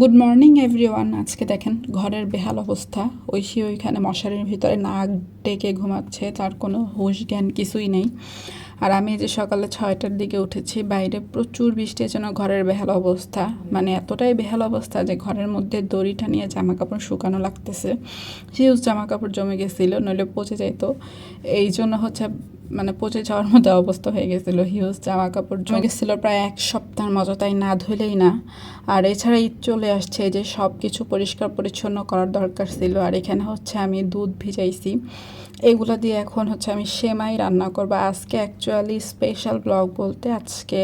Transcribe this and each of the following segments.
Good morning everyone আজকে দেখেন, ঘরের বেহাল অবস্থা। ঐশী ওইখানে মশারির ভিতরে নাক ডেকে ঘুমাচ্ছে, তার কোনো হুশ জ্ঞান কিছুই নেই। আর আমি যে সকালে ছয়টার দিকে উঠেছি, বাইরে প্রচুর বৃষ্টির জন্য ঘরের বেহাল অবস্থা। মানে এতটাই বেহাল অবস্থা যে ঘরের মধ্যে দড়িটা নিয়ে জামা কাপড় শুকানো লাগতেছে। হিউজ জামা কাপড় জমে গেছিল, নইলে পচে যাইতো। এই জন্য হচ্ছে মানে পচে যাওয়ার মতো অবস্থা হয়ে গেছিল। হিউজ জামা কাপড় জমে গেছিল প্রায় এক সপ্তাহের মতো, তাই না ধুলেই না। আর এছাড়া ঈদ চলে আসছে যে সব কিছু পরিষ্কার পরিচ্ছন্ন করার দরকার ছিল। আর এখানে হচ্ছে আমি দুধ ভিজাইছি। এগুলো দিয়ে এখন হচ্ছে আমি সেমাই রান্না করব। আজকে অ্যাকচুয়ালি স্পেশাল ব্লগ বলতে আজকে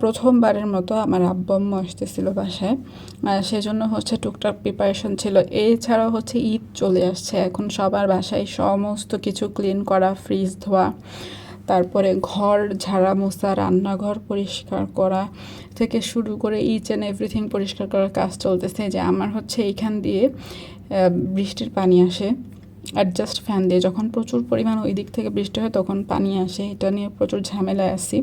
প্রথমবারের মতো আমার আব্বু আম্মু আসতেছিল বাসায়। সেজন্য হচ্ছে টুকটাক প্রিপারেশন ছিল। এছাড়াও হচ্ছে ঈদ চলে আসছে। এখন সবার বাসায় সমস্ত কিছু ক্লিন করা ফ্রিজ ধোয়া, তারপরে ঘর ঝাড়া মোছা, রান্নাঘর পরিষ্কার করা থেকে শুরু করে ইচ অ্যান্ড এভরিথিং পরিষ্কার করার কাজ চলতেছে। যে আমার হচ্ছে এইখান দিয়ে বৃষ্টির পানি আসে। অ্যাডজাস্ট ফ্যান দিয়ে যখন প্রচুর পরিমাণ ওই দিক থেকে বৃষ্টি হয় তখন পানি আসে। এটা নিয়ে প্রচুর ঝামেলায় আছি।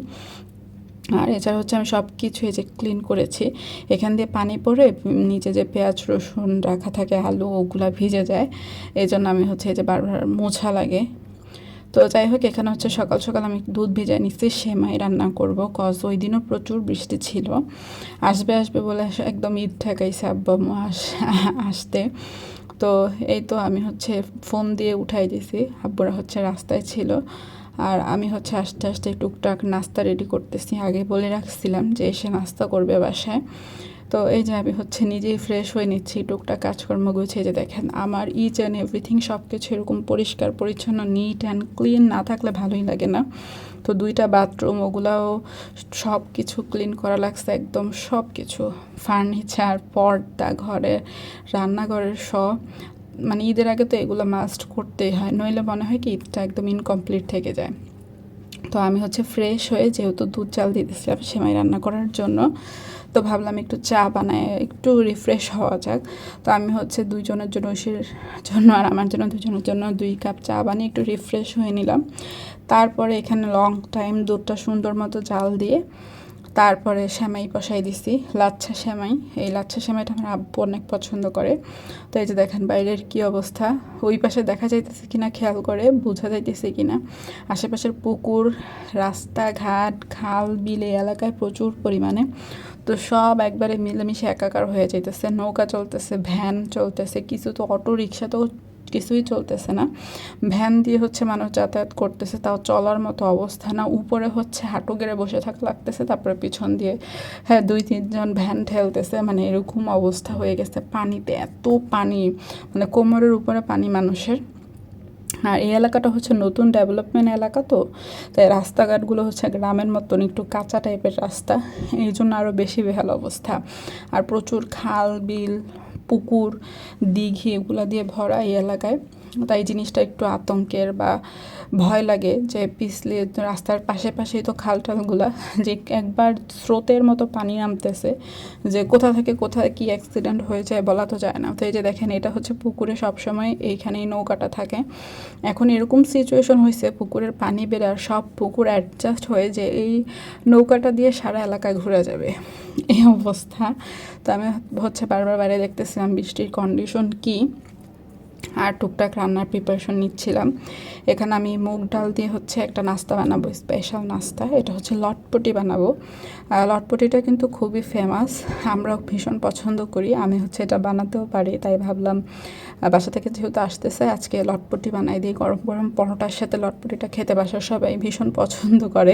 আর এছাড়া হচ্ছে আমি সব কিছু এই যে ক্লিন করেছি। এখান দিয়ে পানি উম, নিচে যে পেঁয়াজ রসুন রাখা থাকে আলু ওগুলা ভিজে যায়। এই জন্য আমি হচ্ছে এই যে বারবার মোছা লাগে। তো যাই হোক এখানে হচ্ছে সকাল সকাল আমি দুধ ভিজাই নিচ্ছি সেমাই রান্না করব। কজ ওই দিনও প্রচুর বৃষ্টি ছিল। আসবে আসবে বলে আস- একদম ঈদ ঠেকাইছে আব্বা আসতে। তো এই তো আমি হচ্ছে ফোন দিয়ে উঠাই দিয়েছি আব্বুরা হচ্ছে রাস্তায় ছিল। আর আমি হচ্ছে আস্তে আস্তে টুকটাক নাস্তা রেডি করতেছি। আগে বলে রাখছিলাম যে এসে নাস্তা করবে বাসায়। তো এই যে আমি হচ্ছে নিজেই ফ্রেশ হয়ে নিচ্ছি, টুকটাক কাজকর্ম গুছিয়ে। যে দেখেন, আমার ইচ অ্যান্ড এভরিথিং সব কিছু এরকম পরিষ্কার, পরিচ্ছন্ন নিট অ্যান্ড ক্লিন না থাকলে ভালোই লাগে না। তো দুইটা বাথরুম ওগুলাও সব কিছু ক্লিন করা লাগছে একদম সব কিছু ফার্নিচার পর্দা, ঘরের, রান্নাঘরের সব। মানে ঈদের আগে তো এগুলো মাস্ট করতেই হয়, নইলে মনে হয় কি ঈদটা একদম ইনকমপ্লিট থেকে যায়। তো আমি হচ্ছে ফ্রেশ হয়ে যেহেতু দুধ চাল দিয়ে দিয়েছিলাম সেমাই রান্না করার জন্য, তো ভাবলাম একটু চা বানায় একটু রিফ্রেশ হওয়া যাক। তো আমি হচ্ছে দুইজনের জন্য ঐশীর জন্য আর আমার জন্য, দুজনের জন্য দুই কাপ চা বানিয়ে একটু রিফ্রেশ হয়ে নিলাম। তারপরে এখানে লং টাইম দুধটা সুন্দর মতো জাল দিয়ে তারপরে সেমাই বসাই দিছি, লাচ্ছা সেমাই। এই লাচ্ছা সেমাইটা আমার আব্বু অনেক পছন্দ করে। তো এই যে দেখেন বাইরের কি অবস্থা, ওই পাশে দেখা যাইতেছে কিনা, খেয়াল করে বোঝা যাইতেছে কিনা। আশেপাশের পুকুর, রাস্তাঘাট, খাল, বিল এলাকায় প্রচুর পরিমাণে। তো সব একবারে মিলেমিশে একাকার হয়ে যাইতেছে, নৌকা চলতেছে, ভ্যান চলতেছে, কিছু তো অটো রিক্সা তো কিছুই চলতেছে না। ভ্যান দিয়ে হচ্ছে মানুষ যাতায়াত করতেছে, তাও চলার মতো অবস্থা না। উপরে হচ্ছে হাঁটু গেড়ে বসে থাকা লাগতেছে, তারপরে পিছন দিয়ে হ্যাঁ দুই, তিনজন ভ্যান ঠেলতেছে। মানে এরকম অবস্থা হয়ে গেছে পানিতে, এত পানি মানে কোমরের উপরে পানি মানুষের। আর এই এলাকাটা হচ্ছে নতুন ডেভেলপমেন্ট এলাকা তো, তাই রাস্তাঘাটগুলো হচ্ছে গ্রামের মতন একটু কাঁচা টাইপের রাস্তা। এই জন্য আরও বেশি বেহাল অবস্থা। আর প্রচুর খাল, বিল পুকুর দিঘি এগুলো দিয়ে ভরা এই এলাকায়। তাই জিনিসটা একটু আতঙ্কের বা ভয় লাগে যে পিছলে রাস্তার পাশে পাশেই তো খাল টালগুলা যে একবার স্রোতের মতো পানি নামতেছে যে কোথা থেকে কোথায় কি অ্যাক্সিডেন্ট হয়ে যায় বলা তো যায় না। তো এই যে দেখেন, এটা হচ্ছে পুকুরে সবসময় এইখানেই নৌকাটা থাকে। এখন এরকম সিচুয়েশন হয়েছে পুকুরের পানি বেড়ে আর সব পুকুর অ্যাডজাস্ট হয়ে যে এই নৌকাটা দিয়ে সারা এলাকায় ঘুরে যাবে। এই অবস্থা। তো আমি হচ্ছে বারবার বাইরে দেখতেছিলাম বৃষ্টির কন্ডিশন কী। আর টুকটাক রান্নার প্রিপারেশন নিচ্ছিলাম। এখানে আমি মুগ ডাল দিয়ে হচ্ছে একটা নাস্তা বানাবো স্পেশাল নাস্তা। এটা হচ্ছে লটপটি বানাবো। লটপটিটা কিন্তু খুবই ফেমাস আমরাও ভীষণ পছন্দ করি। আমি হচ্ছে এটা বানাতেও পারি, তাই ভাবলাম বাসা থেকে যেহেতু আসতেছে, আজকে লটপটি বানাই দিই। গরম গরম পরোটার সাথে লটপটিটা খেতে বাসার সবাই ভীষণ পছন্দ করে।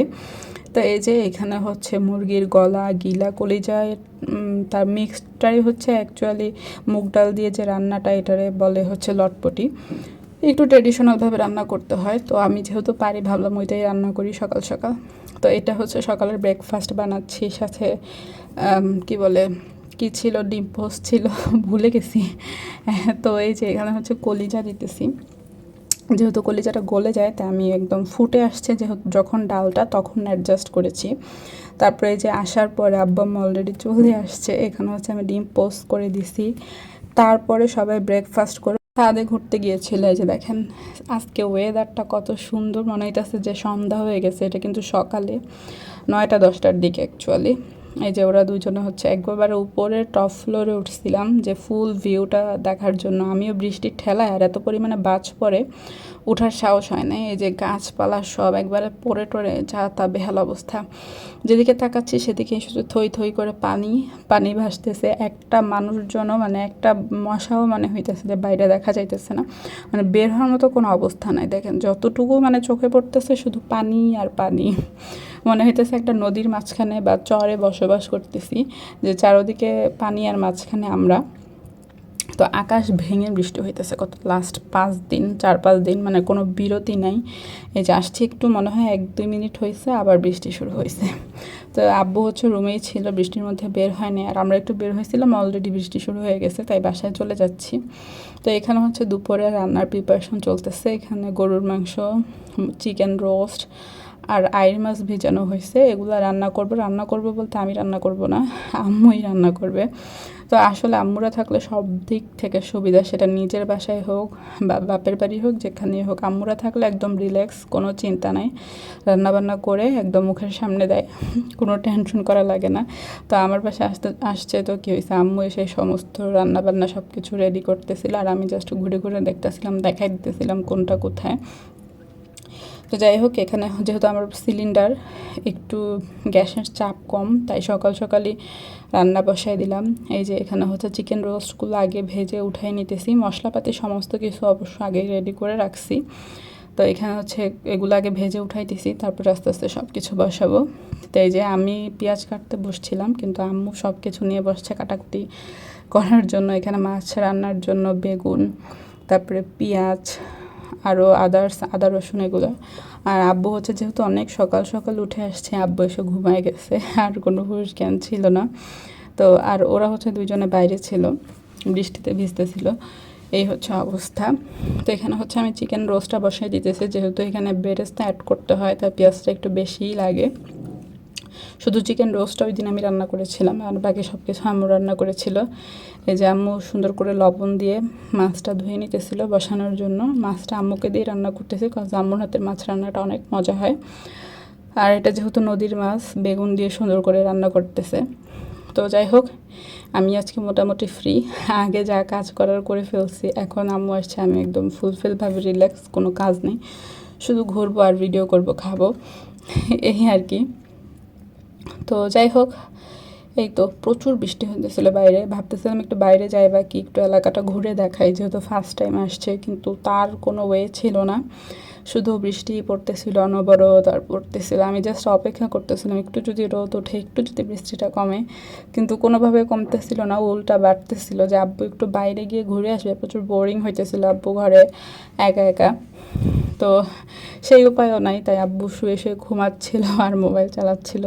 তো এই যে এখানে হচ্ছে মুরগির গলা, গিলা, কলিজা তার মিক্সটাই হচ্ছে অ্যাকচুয়ালি মুগ ডাল দিয়ে যে রান্নাটা এটারে বলে হচ্ছে লটপটি। একটু ট্রেডিশনালভাবে রান্না করতে হয়। তো আমি যেহেতু পারি, ভাবলাম ওইটাই রান্না করি সকাল সকাল। তো এটা হচ্ছে সকালের ব্রেকফাস্ট বানাচ্ছি। সাথে কি বলে, কি ছিল? ডিম ছিল। ভুলে গেছি। তো এই যে এখানে হচ্ছে কলিজা দিতেছি। যেহেতু কলিজাটা গলে যায়, তাই আমি একদম ফুটে আসছে যেহেতু যখন ডালটা তখন অ্যাডজাস্ট করেছি। তারপরে যে আসার পরে আব্বাম অলরেডি চলে আসছে এখানে হচ্ছে আমি ডিম পোস্ট করে দিছি। তারপরে সবাই ব্রেকফাস্ট করে ছাদে ঘুরতে গিয়েছিল, এই যে দেখেন, আজকে ওয়েদারটা কত সুন্দর, মনে হইতেছে যে সন্ধ্যা হয়ে গেছে, এটা কিন্তু সকালে, নয়টা দশটার দিকে অ্যাকচুয়ালি এই যে ওরা দুজনে হচ্ছে একবারে উপরে টপ ফ্লোরে উঠছিলাম যে ফুল ভিউটা দেখার জন্য। আমিও বৃষ্টির ঠেলায় আর এত পরিমাণে বাজ পড়ে, উঠার সাহস হয় না এই যে গাছপালা সব একবারে পড়ে টরে যা তা বেহাল অবস্থা। যেদিকে তাকাচ্ছি সেদিকে শুধু থই থই করে পানি পানি ভাসতেছে। একটা মানুষজনও মানে একটা মশাও মানে হইতেছে যে বাইরে দেখা যাইতেছে না। মানে বের হওয়ার মতো কোনো অবস্থা নাই। দেখেন, যতটুকু মানে চোখে পড়তেছে শুধু পানি আর পানি। মনে হইতেছে একটা নদীর মাঝখানে বা চরে বসবাস করতেছি, যে চারোদিকে পানি আর মাঝখানে আমরা। তো আকাশ ভেঙে বৃষ্টি হইতেছে কত লাস্ট পাঁচ দিন, চার পাঁচ দিন মানে কোনো বিরতি নাই। এই যে আসছি একটু, মনে হয় এক দুই মিনিট হয়েছে আবার বৃষ্টি শুরু হয়েছে তো আব্বু হচ্ছে রুমেই ছিল, বৃষ্টির মধ্যে বের হয়নি আর আমরা একটু বের হয়েছিলাম অলরেডি বৃষ্টি শুরু হয়ে গেছে, তাই বাসায় চলে যাচ্ছি। তো এখানে হচ্ছে দুপুরে রান্নার প্রিপারেশন চলতেছে। এখানে গরুর মাংস চিকেন রোস্ট আর আইর মাছ ভেজানো হয়েছে, এগুলো রান্না করব। রান্না করব বলতে আমি রান্না করব না, আম্মুই রান্না করবে। তো আসলে আম্মুরা থাকলে সব দিক থেকে সুবিধা, সেটা নিজের বাসায় হোক বা বাপের বাড়ি হোক যেখানেই হোক। আম্মুরা থাকলে একদম রিল্যাক্স কোনো চিন্তা নাই। রান্নাবান্না করে একদম মুখের সামনে দেয়, কোনো টেনশন করা লাগে না। তো আমার পাশে আসতে, আসছে তো কী হয়েছে? আম্মু এসে সমস্ত রান্নাবান্না সব কিছু রেডি করতেছিল, আর আমি জাস্ট ঘুরে ঘুরে দেখতেছিলাম, দেখাই দিতেছিলাম কোনটা কোথায়। তো যাই হোক, এখানে যেহেতু আমার সিলিন্ডার একটু গ্যাসের চাপ কম, তাই সকাল সকালই রান্না বসাই দিলাম। এই যে এখানে হচ্ছে চিকেন রোস্টগুলো আগে ভেজে উঠাই নিতেছি। মশলাপাতি সমস্ত কিছু অবশ্য আগে রেডি করে রাখছি। তো এখানে হচ্ছে এগুলো আগে ভেজে উঠাইতেছি, তারপর আস্তে আস্তে সব কিছু বসাবো। তো এই যে আমি পেঁয়াজ কাটতে বসছিলাম, কিন্তু আম্মু সব কিছু নিয়ে বসছে কাটাকুটি করার জন্য। এখানে মাছ রান্নার জন্য বেগুন, তারপরে পেঁয়াজ আরও আদার্স আদা রসুন এগুলো। আর আব্বু হচ্ছে যেহেতু অনেক সকাল সকাল উঠে আসছে, আব্বু এসে ঘুমায় গেছে, আর কোনো পুরুষ জ্ঞান ছিল না। তো আর ওরা হচ্ছে দুজনে বাইরে ছিল, বৃষ্টিতে ভিজতেছিল। এই হচ্ছে অবস্থা। তো এখানে হচ্ছে আমি চিকেন রোস্টটা বসিয়ে দিতেছি, যেহেতু এখানে বেরেস্তা অ্যাড করতে হয়, তাই পেঁয়াজটা একটু বেশিই লাগে। শুধু চিকেন রোস্টটা ওই দিন আমি রান্না করেছিলাম আর বাকি সব কিছু আম্মু রান্না করেছিল। এই যে আম্মু সুন্দর করে লবণ দিয়ে মাছটা ধুয়ে নিতেছিল বসানোর জন্য। মাছটা আম্মুকে দিয়ে রান্না করতেছি কারণ আম্মুর হাতের মাছ রান্নাটা অনেক মজা হয়। আর এটা যেহেতু নদীর মাছ, বেগুন দিয়ে সুন্দর করে রান্না করতেছে। তো যাই হোক, আমি আজকে মোটামুটি ফ্রি আগে যা কাজ করার করে ফেলছি, এখন আম্মু আসছে, আমি একদম ফুলফিলভাবে রিল্যাক্স কোনো কাজ নেই। শুধু ঘুরবো আর ভিডিও করব, খাব। এই আর কি। তো যাই হোক, এই তো প্রচুর বৃষ্টি হতেছিল বাইরে। ভাবতেছিলাম একটু বাইরে যাই বা কি, একটু এলাকাটা ঘুরে দেখাই, যেহেতু ফার্স্ট টাইম আসছে, কিন্তু তার কোনো ওয়ে ছিল না। শুধু বৃষ্টি পড়তেছিল, অনবরত আর পড়তেছিল। আমি জাস্ট অপেক্ষা করতেছিলাম, একটু যদি রোদ ওঠে, একটু যদি বৃষ্টিটা কমে। কিন্তু কোনোভাবে কমতেছিল না, উল্টা বাড়তেছিল যে আব্বু একটু বাইরে গিয়ে ঘুরে আসবে। প্রচুর বোরিং হইতেছিল আব্বু ঘরে, একা একা। তো সেই উপায়ও নাই, তাই আব্বু শুয়ে শুয়ে ঘুমাচ্ছিল আর মোবাইল চালাচ্ছিল।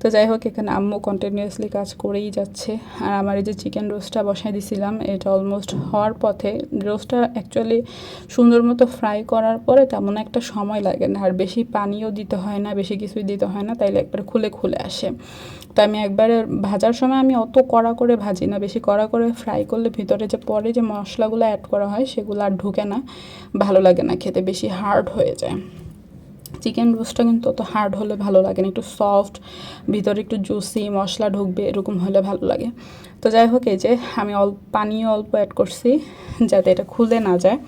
তো যাই হোক, এখানে আম্মু কন্টিনিউয়াসলি কাজ করেই যাচ্ছে। আর আমার এই যে চিকেন রোস্টটা বসাই দিছিলাম, এটা অলমোস্ট হওয়ার পথে রোস্টটা অ্যাকচুয়ালি সুন্দর মতো ফ্রাই করার পরে তেমন একটা সময় লাগে না। আর বেশি পানিও দিতে হয় না, বেশি কিছুই দিতে হয় না, তাইলে একবার খুলে খুলে আসে। তো আমি একবারে ভাজার সময় আমি অত কড়া করে ভাজি না, বেশি কড়া করে ফ্রাই করলে ভিতরে যে পরে যে মশলাগুলো অ্যাড করা হয় সেগুলো আর ঢুকে না, ভালো লাগে না খেতে, বেশি হার্ড হয়ে যায়। চিকেন রোস্টটা কিন্তু অত হার্ড হলে ভালো লাগে না, একটু সফট ভিতরে একটু জুসি মশলা ঢুকবে, এরকম হলে ভালো লাগে। তো যাই হোক, এই যে আমি অল্প পানিও অল্প অ্যাড করছি, যাতে এটা খুলে না যায়।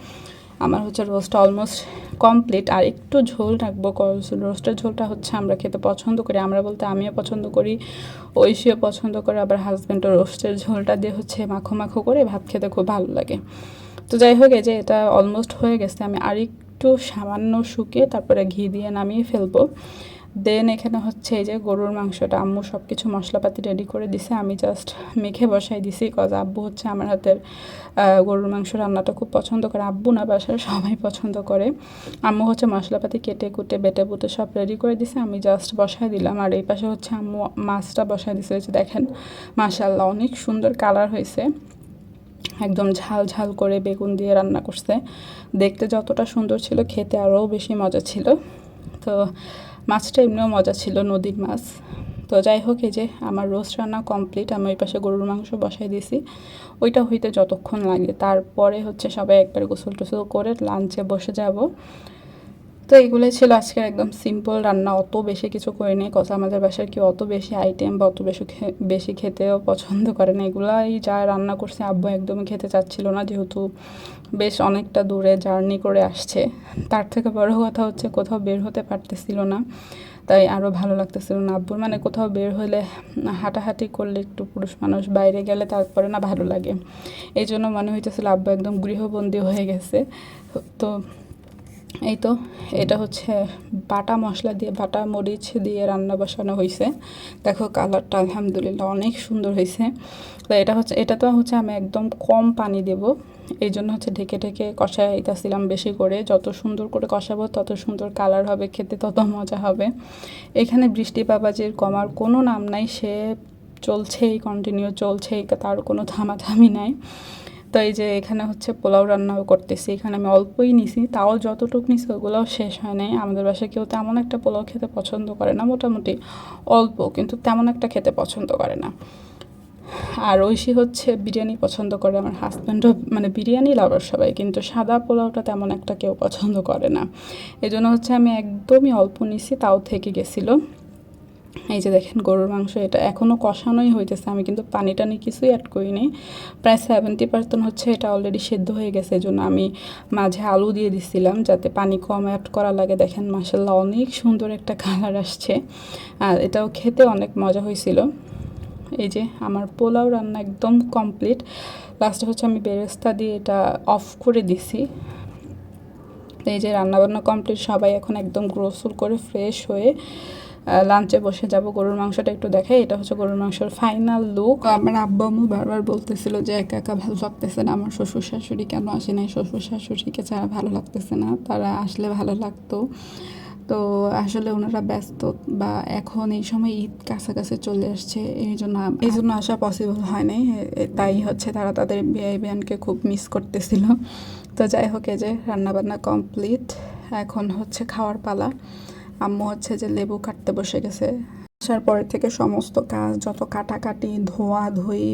আমার হচ্ছে রোস্টটা অলমোস্ট কমপ্লিট আর একটু ঝোল রাখব রোস্টের ঝোলটা হচ্ছে আমরা খেতে পছন্দ করি। আমরা বলতে আমিও পছন্দ করি, ঐশীও পছন্দ করে, আবার হাজব্যান্ডও রোস্টের ঝোলটা দিয়ে হচ্ছে মাখো মাখো করে ভাত খেতে খুব ভালো লাগে। তো যাই হোক, এই যে এটা অলমোস্ট হয়ে গেছে, আমি আরেকটু একটু সামান্য শুকিয়ে তারপরে ঘি দিয়ে নামিয়ে ফেলব। দেন এখানে হচ্ছে এই যে গরুর মাংসটা, আম্মু সব কিছু মশলাপাতি রেডি করে দিছে। আমি জাস্ট মেখে বসাই দিছি কজ আব্বু হচ্ছে আমার হাতের গরুর মাংস রান্নাটা খুব পছন্দ করে। আব্বু না, বাসার সবাই পছন্দ করে। আম্মু হচ্ছে মশলাপাতি কেটে কুটে, বেটে বুটে সব রেডি করে দিছে। আমি জাস্ট বসাই দিলাম। আর এই পাশে হচ্ছে আম্মু মাছটা বসাই দিছে। যে দেখেন মাশাল্লাহ অনেক সুন্দর কালার হয়েছে। একদম ঝাল ঝাল করে বেগুন দিয়ে রান্না করছে। দেখতে যতটা সুন্দর ছিল, খেতে আরও বেশি মজা ছিল। তো মাছটা এমনিও মজা ছিল, নদীর মাছ। তো যাই হোক, এই যে আমার রোস্ট রান্না কমপ্লিট, আমি ওই পাশে গরুর মাংস বসাই দিয়েছি। ওইটা হইতে যতক্ষণ লাগে। তারপরে হচ্ছে সবাই একবার গোসল টোসল করে লাঞ্চে বসে যাব। তো এগুলোই ছিল আজকের একদম সিম্পল রান্না। অত বেশি কিছু করিনি। কথা আমাদের বাসার কেউ অত বেশি আইটেম বা অত বেশি বেশি খেতেও পছন্দ করে না। এগুলাই যা রান্না করছে আব্বু একদমই খেতে চাচ্ছিল না, যেহেতু বেশ অনেকটা দূরে জার্নি করে আসছে। তার থেকে বড় কথা হচ্ছে কোথাও বের হতে পারতেছিল না, তাই আরও ভালো লাগতেছিল না আব্বুর। মানে কোথাও বের হলে হাঁটাহাঁটি করলে একটু পুরুষ মানুষ বাইরে গেলে তারপরে না ভালো লাগে। এই জন্য মনে হইতেছিল আব্বু একদম গৃহবন্দী হয়ে গেছে। তো এই তো এটা হচ্ছে বাটা মশলা দিয়ে, বাটা মরিচ দিয়ে রান্না বসানো হয়েছে দেখো কালারটা আলহামদুলিল্লাহ অনেক সুন্দর হয়েছে তো এটা হচ্ছে, এটা তো হচ্ছে আমি একদম কম পানি দেব। এই জন্য হচ্ছে ঢেকে ঢেকে কষাইতেছিলাম বেশি করে। যত সুন্দর করে কষাবো, তত সুন্দর কালার হবে, খেতে তত মজা হবে। এখানে বৃষ্টি বাবাজির কমার কোনো নাম নাই, সে চলছেই কন্টিনিউ চলছেই, তার কোনো থামাথামি নাই। তো এই যে এখানে হচ্ছে পোলাও রান্নাও করতেছি, এখানে আমি অল্পই নিছি, তাও যতটুকু নিছি ওগুলোও শেষ হয় নাই। আমাদের বাসায় কেউ তেমন একটা পোলাও খেতে পছন্দ করে না, মোটামুটি অল্প, কিন্তু তেমন একটা খেতে পছন্দ করে না। আর ঐশী হচ্ছে বিরিয়ানি পছন্দ করে, আমার হাজব্যান্ডও মানে বিরিয়ানি লাভার সবাই, কিন্তু সাদা পোলাওটা তেমন একটা কেউ পছন্দ করে না। এই জন্য হচ্ছে আমি একদমই অল্প নিছি, তাও থেকে গেছিল। এই যে দেখেন গরুর মাংস, এটা এখনও কষানোই হইতেছে। আমি কিন্তু পানি টানি কিছুই অ্যাড করিনি। প্রায় সেভেন্টি পার্সেন্ট হচ্ছে এটা অলরেডি সেদ্ধ হয়ে গেছে। এই জন্য আমি মাঝে আলু দিয়ে দিছিলাম যাতে পানি কম অ্যাড করা লাগে। দেখেন মাসাল্লাহ অনেক সুন্দর একটা কালার আসছে। আর এটাও খেতে অনেক মজা হয়েছিল। এই যে আমার পোলাও রান্না একদম কমপ্লিট লাস্টে হচ্ছে আমি বেরেস্তা দিয়ে এটা অফ করে দিছি। এই যে রান্নাবান্না কমপ্লিট সবাই এখন একদম গ্রোসুল করে ফ্রেশ হয়ে লাঞ্চে বসে যাব, গরুর মাংসটা একটু দেখাই এটা হচ্ছে গরুর মাংসের ফাইনাল লুক আমার আব্বু আম্মু বারবার বলতেছিল যে একা একা ভালো লাগতেছে না, আমার শ্বশুর শাশুড়ি কেন আসে নাই? শ্বশুর শাশুড়িকে ছাড়া ভালো লাগতেছে না, তারা আসলে ভালো লাগতো। তো আসলে ওনারা ব্যস্ত বা এখন এই সময় ঈদ কাছাকাছি চলে আসছে, এই জন্য এই জন্য আসা পসিবল হয় নাই। তাই হচ্ছে তারা তাদের বিয়ে বিয়ানকে খুব মিস করতেছিল। তো যাই হোক, এই যে রান্নাবান্না কমপ্লিট এখন হচ্ছে খাওয়ার পালা। আম্মু হচ্ছে যে লেবু কাটতে বসে গেছে। আসার পরে থেকে সমস্ত কাজ, যত কাটাকাটি, ধোয়া, ধুই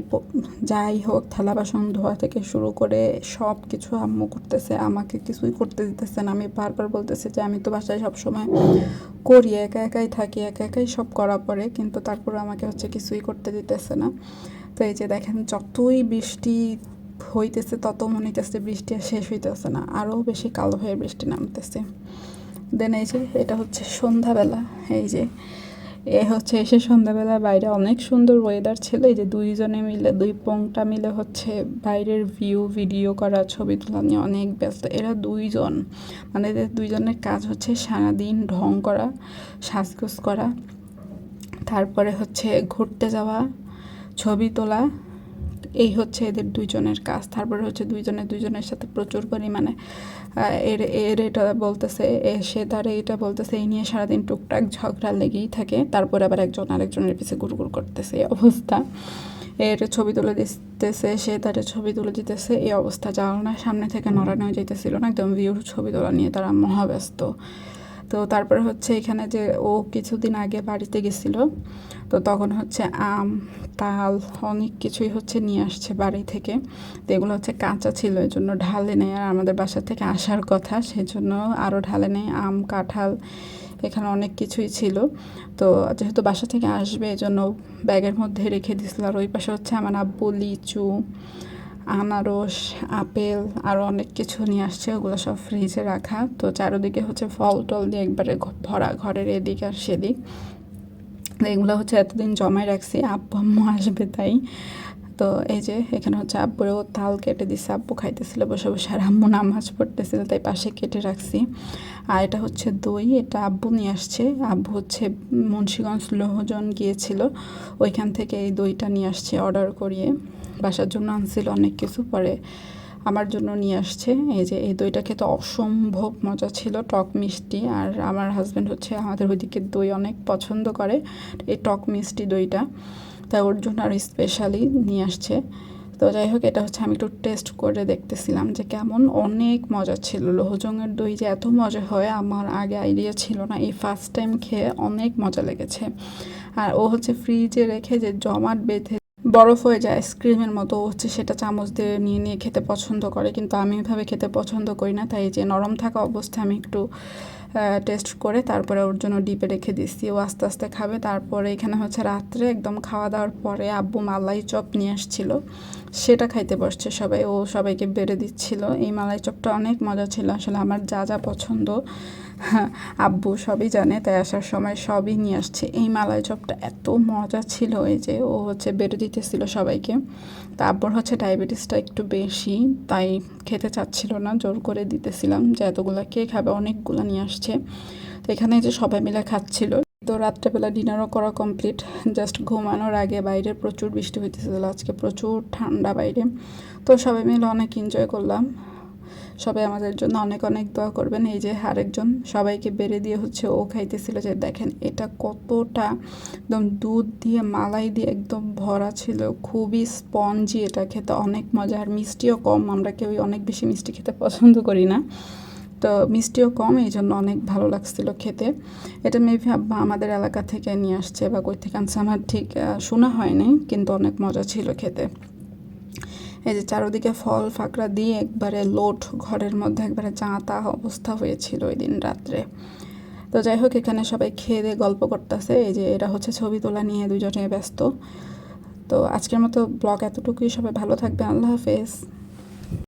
যাই হোক, থালা বাসন ধোয়া থেকে শুরু করে সব কিছু আম্মু করতেছে, আমাকে কিছুই করতে দিতেছে না। আমি বারবার বলতেছি যে আমি তো বাসায় সবসময় করি, একা একাই থাকি, একা একাই সব করা পরে কিন্তু তারপরে আমাকে হচ্ছে কিছুই করতে দিতেছে না। তো এই যে দেখেন, যতই বৃষ্টি হইতেছে, তত মনে হইতেছে বৃষ্টি আর শেষ হইতেছে না। আরও বেশি কালো হয়ে বৃষ্টি নামতেছে। দেন এই যে, এটা হচ্ছে সন্ধ্যাবেলা। এই যে, এ হচ্ছে এসে সন্ধ্যাবেলা বাইরে অনেক সুন্দর ওয়েদার ছিল। এই যে দুইজনে মিলে, দুই পংটা মিলে হচ্ছে বাইরের ভিউ ভিডিও করা, ছবি তোলা নিয়ে অনেক ব্যস্ত। এরা দুইজন মানে এদের দুইজনের কাজ হচ্ছে সারাদিন ঢং করা, সাজগোজ করা, তারপরে হচ্ছে ঘুরতে যাওয়া, ছবি তোলা এই হচ্ছে এদের দুইজনের কাজ। তারপরে হচ্ছে দুইজনের দুইজনের সাথে প্রচুর পরিমাণে এর এর এটা বলতেছে, এ, সে তারে এটা বলতেছে, এই নিয়ে সারাদিন টুকটাক ঝগড়া লেগেই থাকে। তারপরে আবার একজন আরেকজনের পিছে গুড়গুড় করতেছে এই অবস্থা। এর ছবি তুলে দিতেছে, সে তার ছবি তুলে দিতেছে, এই অবস্থা। জানালার সামনে থেকে নড়ানো যাইতেছিল না, একদম ভিউর ছবি তোলা নিয়ে তারা মহাব্যস্ত। তো তারপরে হচ্ছে এখানে যে ও কিছুদিন আগে বাড়িতে গেছিল, তো তখন হচ্ছে আম, তাল অনেক কিছুই হচ্ছে নিয়ে আসছে বাড়ি থেকে। তো এগুলো হচ্ছে কাঁচা ছিল এই জন্য ঢালে নেই। আর আমাদের বাসা থেকে আসার কথা, সেজন্য আরও ঢালে নেই। আম, কাঁঠাল এখানে অনেক কিছুই ছিল। তো যেহেতু বাসা থেকে আসবে এই জন্য ব্যাগের মধ্যে রেখে দিয়েছিল। আর ওই পাশে হচ্ছে আমার আব্বু, লিচু আনারস, আপেল আরও অনেক কিছু নিয়ে আসছে। ওগুলো সব ফ্রিজে রাখা। তো চারোদিকে হচ্ছে ফল টল দিয়ে একবারে ভরা ঘরের এদিক আর সেদিক। এগুলো হচ্ছে এতদিন জমায় রাখছি। আব্বু, আম্মু আসবে তাই। তো এই যে এখানে হচ্ছে আব্বুরেও তাল কেটে দিচ্ছে আব্বু খাইতেছিল, বসে বসে আর আম্মু নামাজ পড়তেছিল, তাই পাশে কেটে রাখছি। আর এটা হচ্ছে দই। এটা আব্বু নিয়ে আসছে। আব্বু হচ্ছে মুন্সীগঞ্জ লোহজন গিয়েছিল। ওইখান থেকে এই দইটা নিয়ে আসছে অর্ডার করিয়ে। বাসার জন্য আনছিল, অনেক কিছু পরে আমার জন্য নিয়ে আসছে। এই যে এই দইটা খেতে অসম্ভব মজা ছিল, টক মিষ্টি। আর আমার হাজব্যান্ড হচ্ছে আমাদের ওইদিকে দই অনেক পছন্দ করে, এই টক মিষ্টি দইটা। তাই ওর জন্য আর স্পেশালি নিয়ে আসছে। তো যাই হোক, এটা হচ্ছে আমি একটু টেস্ট করে দেখতেছিলাম যে কেমন অনেক মজা ছিল। লোহজংয়ের দই যে এত মজা হয়, আমার আগে আইডিয়া ছিল না। এই ফার্স্ট টাইম খেয়ে অনেক মজা লেগেছে। আর ও হচ্ছে ফ্রিজে রেখে যে জমাট বেঁধে বরফ হয়ে যায় আইসক্রিমের মতো হচ্ছে সেটা চামচ দিয়ে নিয়ে নিয়ে খেতে পছন্দ করে। কিন্তু আমি ওইভাবে খেতে পছন্দ করি না। তাই যে নরম থাকা অবস্থায় আমি একটু টেস্ট করে তারপরে ওর জন্য ডিপে রেখে দিচ্ছি ও আস্তে আস্তে খাবে। তারপরে এখানে হচ্ছে রাত্রে একদম খাওয়া দাওয়ার পরে আব্বু মালাই চপ নিয়ে আসছিল। সেটা খাইতে বসছে সবাই। ও সবাইকে বেড়ে দিচ্ছিল। এই মালাই চপটা অনেক মজা ছিল। আসলে আমার যা যা পছন্দ আব্বু সবই জানে, তাই আসার সময় সবই নিয়ে আসছে। এই মালাই চপটা এত মজা ছিল, এই যে ও হচ্ছে বেড়ে দিতেছিল সবাইকে। তা আব্বুর হচ্ছে ডায়াবেটিসটা একটু বেশি, তাই খেতে চাচ্ছিল না, জোর করে দিতেছিলাম যে এতগুলো কে খাবে, অনেকগুলো নিয়ে আসছে। তো এখানে যে সবাই মিলে খাচ্ছিল। তো রাত্রেবেলা ডিনারও করা কমপ্লিট জাস্ট ঘুমানোর আগে বাইরে প্রচুর বৃষ্টি হইতেছিল, আজকে প্রচুর ঠান্ডা বাইরে। তো সবাই মিলে অনেক এনজয় করলাম। সবাই আমাদের জন্য অনেক অনেক দোয়া করবেন। এই যে আরেকজন সবাইকে বেড়ে দিয়ে হচ্ছে ও খাইতেছিল যে দেখেন এটা কতটা একদম দুধ দিয়ে, মালাই দিয়ে একদম ভরা ছিল। খুবই স্পঞ্জি এটা খেতে, অনেক মজা। আর মিষ্টিও কম, আমরা কেউই অনেক বেশি মিষ্টি খেতে পছন্দ করি না। তো মিষ্টিও কম, এই জন্য অনেক ভালো লাগছিল খেতে। এটা মেবি আব্বা আমাদের এলাকা থেকে নিয়ে আসছে বা কই থেকে আনছে, আমার ঠিক শোনা হয়নি, কিন্তু অনেক মজা ছিল খেতে। এই যে চারোদিকে ফল ফাঁকরা দিয়ে একবারে লোট ঘরের মধ্যে একবারে চাঁতা অবস্থা হয়েছিল ওই দিন রাত্রে। তো যাই হোক, এখানে সবাই খেয়ে দিয়ে গল্প করতেছে। এই যে এরা হচ্ছে ছবি তোলা নিয়ে দুজনে ব্যস্ত। তো আজকের মতো ব্লগ এতটুকুই। সবাই ভালো থাকবে আল্লাহ হাফেজ।